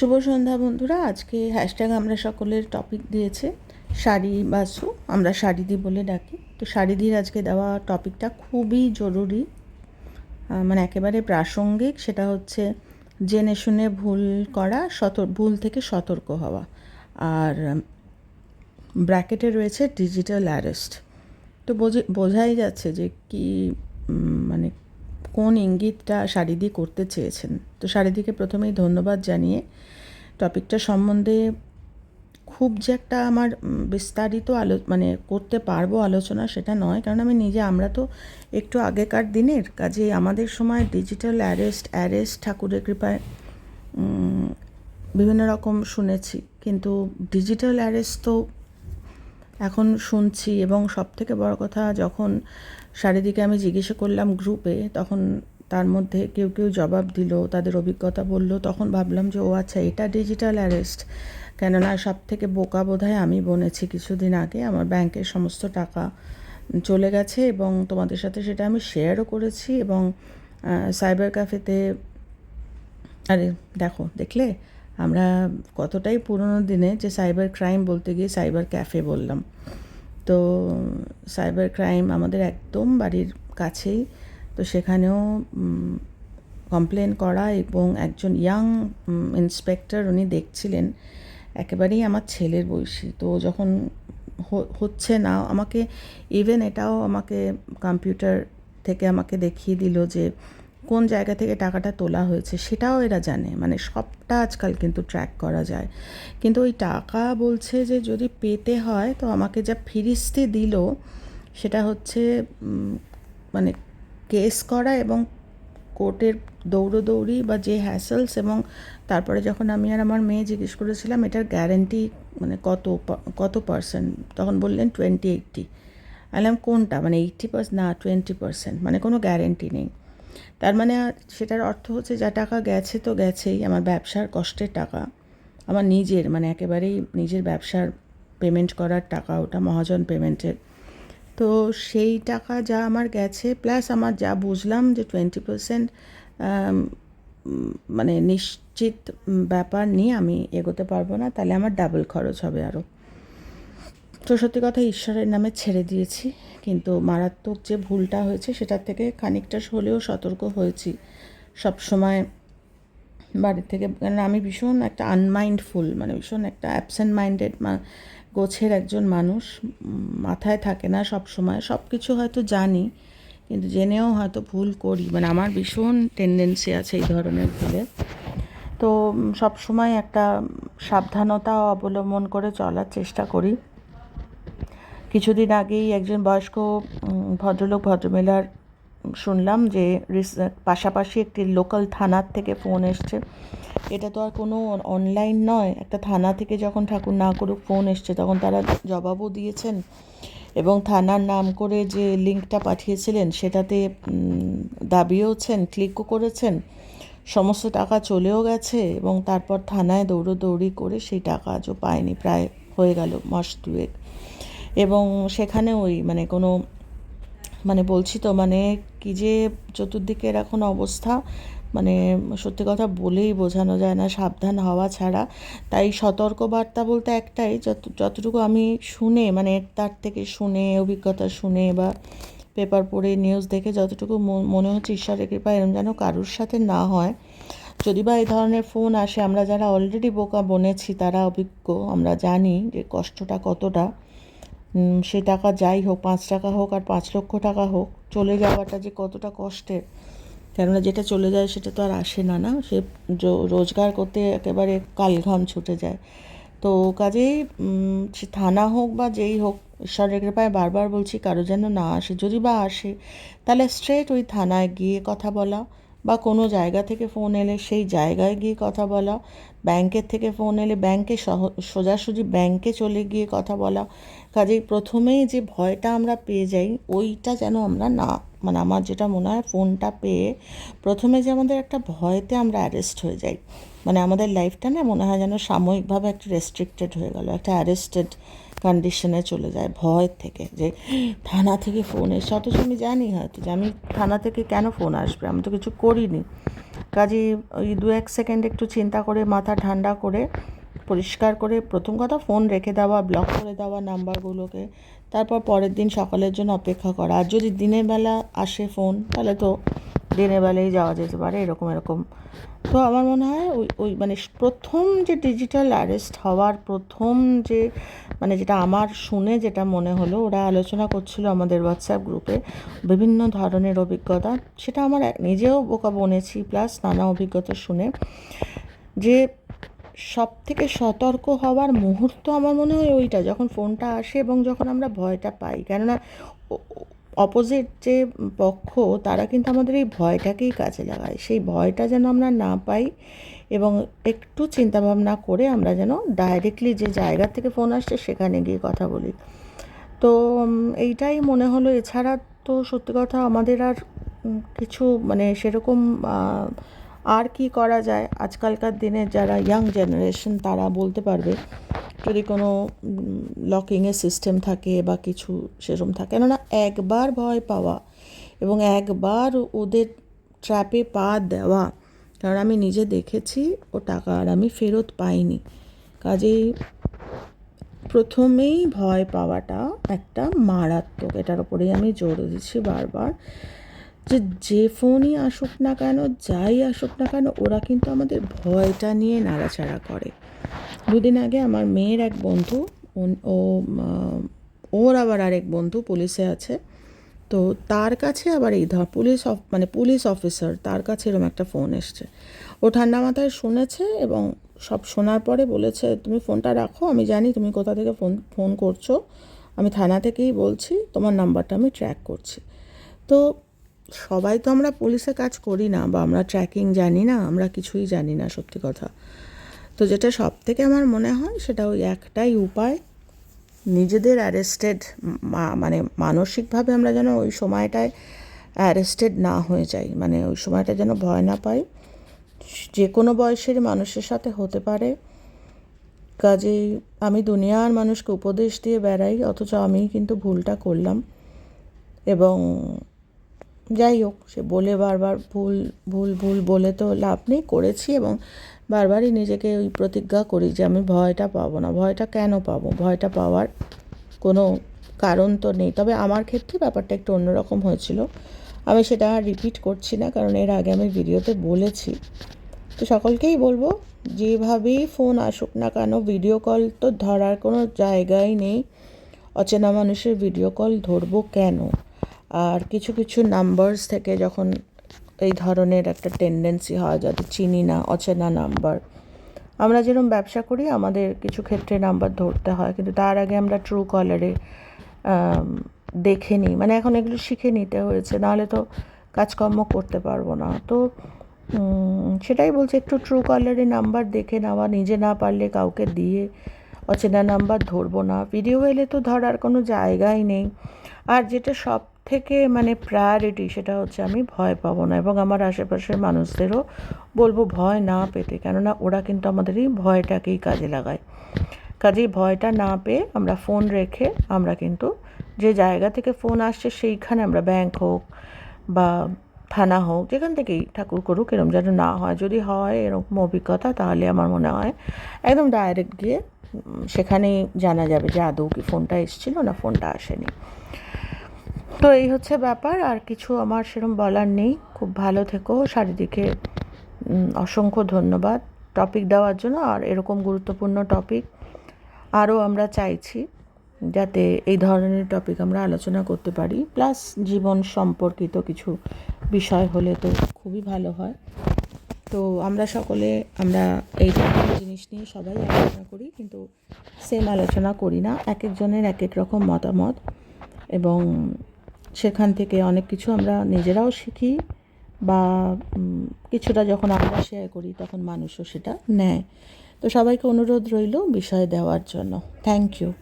শুভ সন্ধ্যা বন্ধুরা। আজকে হ্যাশট্যাগ আমরা সকলের টপিক দিয়েছে, শাড়ি বাসু আমরা শাড়িদি বলে ডাকি। তো শাড়িদির আজকে দেওয়া টপিকটা খুবই জরুরি। মানে একেবারে প্রাসঙ্গিক, সেটা হচ্ছে জেনে শুনে ভুল করা, সতর, ভুল থেকে সতর্ক হওয়া। আর ব্র্যাকেটে রয়েছে ডিজিটাল অ্যারেস্ট তো বোঝে, বোঝাই যাচ্ছে যে কি মানে কোন ইঙ্গিতটা শাড়িদি করতে চেয়েছেন? তো শাড়িদিকে প্রথমেই ধন্যবাদ জানিয়ে টপিকটা সম্বন্ধে খুব যে একটা আমার বিস্তারিত আলো মানে করতে পারব আলোচনা সেটা নয়। কারণ আমি নিজে, আমরা তো একটু আগেকার দিনের কাজে আমাদের সময় ডিজিটাল অ্যারেস্ট অ্যারেস্ট ঠাকুরের কৃপায় বিভিন্ন রকম শুনেছি। কিন্তু ডিজিটাল অ্যারেস্ট তো এখন শুনছি এবং সব থেকে বড় কথা, যখন শারীরিকে আমি জিজ্ঞাসা করলাম গ্রুপে তখন তার মধ্যে কেউ কেউ জবাব দিল, তাদের অভিজ্ঞতা বলল, তখন ভাবলাম যে, ও আচ্ছা এটা ডিজিটাল অ্যারেস্ট কেননা সব থেকে বোকা বোধহয় আমি বনেছি কিছুদিন আগে, আমার ব্যাংকের সমস্ত টাকা চলে গেছে এবং তোমাদের সাথে সেটা আমি শেয়ারও করেছি এবং সাইবার ক্যাফেতে আরে দেখো, দেখলে? আমরা কতটাই পুরনো দিনে যে সাইবার ক্রাইম বলতে গিয়ে সাইবার ক্যাফে বললাম। তো সাইবার ক্রাইম আমাদের একদম বাড়ির কাছেই। তো সেখানেও কমপ্লেন করা এবং একজন ইয়াং ইন্সপেক্টর উনি দেখছিলেন। একেবারেই আমার ছেলের বয়সী। তো যখন হচ্ছে না, আমাকে ইভেন এটাও আমাকে কম্পিউটার থেকে আমাকে দেখিয়ে দিল যে কোন জায়গা থেকে টাকাটা তোলা হয়েছে সেটাও এরা জানে। মানে সবটা আজকাল কিন্তু ট্র্যাক করা যায়। কিন্তু ওই টাকা বলছে যে যদি পেতে হয় তো আমাকে যা ফিরিস্তি দিল সেটা হচ্ছে মানে কেস করা এবং কোর্টের দৌড়োদৌড়ি বা যে হ্যাসেলস এবং তারপরে যখন আমি আর আমার মেয়ে জিজ্ঞেস করেছিলাম, এটার গ্যারেন্টি মানে কত কত পার্সেন্ট তখন বললেন টোয়েন্টি এইটটি আলাম কোনটা? মানে এইটটি পার্সেন্ট না টোয়েন্টি পার্সেন্ট মানে কোনো গ্যারেন্টি নেই। তার মানে সেটার অর্থ হচ্ছে যা টাকা গেছে তো গেছেই, আমার ব্যবসার কষ্টের টাকা। আমার নিজের মানে একেবারেই নিজের ব্যবসার পেমেন্ট করার টাকা, ওটা মহাজন পেমেন্টের তো সেই টাকা যা আমার গেছে প্লাস আমার যা বুঝলাম যে টোয়েন্টি পার্সেন্ট মানে নিশ্চিত ব্যাপার নিয়ে আমি এগোতে পারব না, তাহলে আমার ডাবল খরচ হবে আরও তো সত্যি কথা ঈশ্বরের নামে ছেড়ে দিয়েছি, কিন্তু মারাত্মক যে ভুলটা হয়েছে সেটার থেকে খানিকটা হলেও সতর্ক হয়েছি। সব সময় বাড়ি থেকে কেন আমি ভীষণ একটা আনমাইন্ডফুল মানে ভীষণ একটা অ্যাবসেন্ট মাইন্ডেড মা, গোছের একজন মানুষ, মাথায় থাকে না সব সময়। সব কিছু হয়তো জানি, কিন্তু জেনেও হয়তো ভুল করি। মানে আমার ভীষণ টেন্ডেন্সি আছে এই ধরনের ভুলের তো সব সময় একটা সাবধানতা অবলম্বন করে চলার চেষ্টা করি। কিছুদিন আগেই একজন বয়স্ক ভদ্রলোক, ভদ্রমহিলার শুনলাম যে পাশাপাশি একটি লোকাল থানার থেকে ফোন এসছে। এটা তো আর কোনো অনলাইন নয়। একটা থানা থেকে যখন ঠাকুর না করুক ফোন এসছে, তখন তারা জবাবও দিয়েছেন এবং থানার নাম করে যে লিঙ্কটা পাঠিয়েছিলেন, সেটাতে দাবিওছেন ক্লিকও করেছেন। সমস্ত টাকা চলেও গেছে এবং তারপর থানায় দৌড়োদৌড়ি করে সেই টাকা আজও পায়নি। প্রায় হয়ে গেল মাস দুয়েক। এবং সেখানে ওই মানে কোনো মানে বলছি তো মানে কি যে চতুর্দিকের এখন অবস্থা মানে সত্যি কথা বলেই বোঝানো যায় না, সাবধান হওয়া ছাড়া। তাই সতর্কবার্তা বলতে একটাই, যত, যতটুকু আমি শুনে মানে তার থেকে শুনে, অভিজ্ঞতা শুনে বা পেপার পড়ে নিউজ দেখে যতটুকু মনে হচ্ছে ঈশ্বরের কৃপা এরম যেন কারুর সাথে না হয়। যদি বা এই ধরনের ফোন আসে, আমরা যারা অলরেডি বোকা বনেছি, তারা অভিজ্ঞ, আমরা জানি যে কষ্টটা কতটা। সে টাকা যাই হোক, পাঁচ টাকা হোক আর পাঁচ লক্ষ টাকা হোক, চলে যাওয়াটা যে কতটা কষ্টের। কেননা যেটা চলে যায় সেটা তো আর আসে না না? সে রোজগার করতে একেবারে কালঘাম ছুটে যায়। তো কাজেই সে থানা হোক বা যেই হোক, ঈশ্বরের কৃপায় বারবার বলছি, কারও যেন না আসে। যদি বা আসে, তাহলে স্ট্রেট ওই থানায় গিয়ে কথা বলা বা কোনো জায়গা থেকে ফোন এলে সেই জায়গায় গিয়ে কথা বলা, ব্যাংকের থেকে ফোন এলে ব্যাংকে সোজাসুজি ব্যাংকে চলে গিয়ে কথা বলা। কাজেই প্রথমেই যে ভয়টা আমরা পেয়ে যাই, ওইটা যেন আমরা না মানে আমার যেটা মনে হয় ফোনটা পেয়ে প্রথমে যে আমাদের একটা ভয়তে আমরা অ্যারেস্ট হয়ে যাই। মানে আমাদের লাইফটা না মনে হয় যেন সাময়িকভাবে একটা রেস্ট্রিক্টেড হয়ে গেল, একটা অ্যারেস্টেড কন্ডিশনে চলে যায় ভয় থেকে, যে থানা থেকে ফোন এসে অথচ আমি জানি হয়তো যে আমি থানা থেকে কেন ফোন আসবে? আমি তো কিছু করিনি। কাজে ওই দু এক সেকেন্ড একটু চিন্তা করে, মাথা ঠান্ডা করে, পরিষ্কার করে প্রথম কথা ফোন রেখে দেওয়া ব্লক করে দেওয়া নাম্বারগুলোকে তারপর পরের দিন সকালের জন্য অপেক্ষা করা। আর যদি দিনের বেলা আসে ফোন তাহলে তো দিনের যাওয়া যেতে পারে, এরকম এরকম। তো আমার মনে হয় ওই ওই মানে প্রথম যে ডিজিটাল অ্যারেস্ট হওয়ার প্রথম যে মানে যেটা আমার শুনে যেটা মনে হলো, ওরা আলোচনা করছিল আমাদের হোয়াটসঅ্যাপ গ্রুপে বিভিন্ন ধরনের অভিজ্ঞতা। সেটা আমার নিজেও বোকা বনেছি প্লাস নানা অভিজ্ঞতা শুনে। যে সব থেকে সতর্ক হওয়ার মুহূর্ত আমার মনে হয় ওইটা, যখন ফোনটা আসে এবং যখন আমরা ভয়টা পাই। কেননা অপোজিট যে পক্ষ, তারা কিন্তু আমাদের এই ভয়টাকেই কাজে লাগায়। সেই ভয়টা যেন আমরা না পাই এবং একটু চিন্তাভাবনা করে আমরা যেন ডাইরেক্টলি যে জায়গা থেকে ফোন আসছে সেখানে গিয়ে কথা বলি। তো এইটাই মনে হলো। এছাড়া তো সত্যি কথা আমাদের আর কিছু মানে সেরকম আর কি করা যায়? আজকালকার দিনে যারা ইয়াং জেনারেশন তারা বলতে পারবে যদি কোনো লকিংয়ের সিস্টেম থাকে বা কিছু সেরকম থাকে। কেননা একবার ভয় পাওয়া এবং একবার ওদের ট্র্যাপে পা দেওয়া, কারণ আমি নিজে দেখেছি ও টাকা আর আমি ফেরত পাইনি। কাজেই প্রথমেই ভয় পাওয়াটা একটা মারাত্মক, এটার উপরেই আমি জোর দিচ্ছি বারবার। যে যে ফোনই আসুক না কেন, যাই আসুক না কেন, ওরা কিন্তু আমাদের ভয়টা নিয়ে নাড়াচাড়া করে। দুদিন আগে আমার মেয়ের এক বন্ধু ও ওর আবার আরেক বন্ধু পুলিশে আছে। তো তার কাছে আবার এই ধর পুলিশ অফ মানে পুলিশ অফিসার, তার কাছে এরকম একটা ফোন এসছে। ও ঠান্ডা মাথায় শুনেছে এবং সব শোনার পরে বলেছে, তুমি ফোনটা রাখো, আমি জানি তুমি কোথা থেকে ফোন ফোন করছ। আমি থানা থেকেই বলছি, তোমার নাম্বারটা আমি ট্র্যাক করছি। তো সবাই তো আমরা পুলিশে কাজ করি না বা আমরা ট্র্যাকিং জানি না, আমরা কিছুই জানি না সত্যি কথা। তো যেটা সব থেকে আমার মনে হয়, সেটা ওই একটাই উপায়, নিজেদের অ্যারেস্টেড মানে মানসিকভাবে আমরা যেন ওই সময়টায় অ্যারেস্টেড না হয়ে যাই মানে ওই সময়টা যেন ভয় না পাই। যে কোনো বয়সের মানুষের সাথে হতে পারে। কাজেই আমি দুনিয়ার মানুষকে উপদেশ দিয়ে বেড়াই, অথচ আমি কিন্তু ভুলটা করলাম। এবং যাই হোক, সে বলে বারবার ভুল ভুল ভুল বলে তো লাভ নেই, করেছি এবং বারবারই নিজেকে ওই প্রতিজ্ঞা করি যে আমি ভয়টা পাবো না। ভয়টা কেন পাবো? ভয়টা পাওয়ার কোনো কারণ তো নেই। তবে আমার ক্ষেত্রে ব্যাপারটা একটু অন্যরকম হয়েছিল। আমি সেটা আর রিপিট করছি না, কারণ এর আগে আমি ভিডিওতে বলেছি। তো সকলকেই বলব, যেভাবেই ফোন আসুক না কেন ভিডিও কল তো ধরার কোনো জায়গাই নেই। অচেনা মানুষের ভিডিও কল ধরবো কেন? আর কিছু কিছু নাম্বারস থেকে যখন এই ধরনের একটা টেন্ডেন্সি হয় যাতে চিনি না, অচেনা নাম্বার আমরা যেরকম ব্যবসা করি, আমাদের কিছু ক্ষেত্রে নাম্বার ধরতে হয়, কিন্তু তার আগে আমরা ট্রু কলারে দেখে নিই। মানে এখন এগুলো শিখে নিতে হয়েছে, নাহলে তো কাজকর্ম করতে পারব না। তো সেটাই বলছি, একটু ট্রু কলারে নাম্বার দেখে নেওয়া, নিজে না পারলে কাউকে দিয়ে অচেনা নাম্বার ধরবো না। ভিডিও এলে তো ধরার কোনো জায়গাই নেই। আর যেটা সব থেকে মানে প্রায়োরিটি সেটা হচ্ছে আমি ভয় পাবো না এবং আমার আশেপাশের মানুষদেরও বলব ভয় না পেতে। কেননা ওরা কিন্তু আমাদের এই ভয়টাকেই কাজে লাগায়। কাজেই ভয়টা না পেয়ে আমরা ফোন রেখে আমরা কিন্তু যে জায়গা থেকে ফোন আসছে সেইখানে আমরা ব্যাংক হোক বা থানা হোক, যেখান থেকেই ঠাকুর করুক এরকম যেন না হয়। যদি হয় এরকম অভিজ্ঞতা, তাহলে আমার মনে হয় একদম ডাইরেক্ট গিয়ে সেখানেই জানা যাবে যে আদৌ কি ফোনটা এসেছিল না ফোনটা আসেনি। তো এই হচ্ছে ব্যাপার, আর কিছু আমার সেরকম বলার নেই। খুব ভালো থেকো চারিদিকে অসংখ্য ধন্যবাদ টপিক দেওয়ার জন্য, আর এরকম গুরুত্বপূর্ণ টপিক আরও আমরা চাইছি যাতে এই ধরনের টপিক আমরা আলোচনা করতে পারি। প্লাস জীবন সম্পর্কিত কিছু বিষয় হলে তো খুবই ভালো হয়। তো আমরা সকলে, আমরা এই ধরনের জিনিস নিয়ে সবাই আলোচনা করি, কিন্তু সেম আলোচনা করি না। এক একজনের এক এক রকম মতামত এবং সেখান থেকে অনেক কিছু আমরা নিজেরাও শিখি বা কিছুটা যখন আমরা শেয়ার করি তখন মানুষও সেটা নেয়। তো সবাইকে অনুরোধ রইল বিষয় দেওয়ার জন্য। Thank you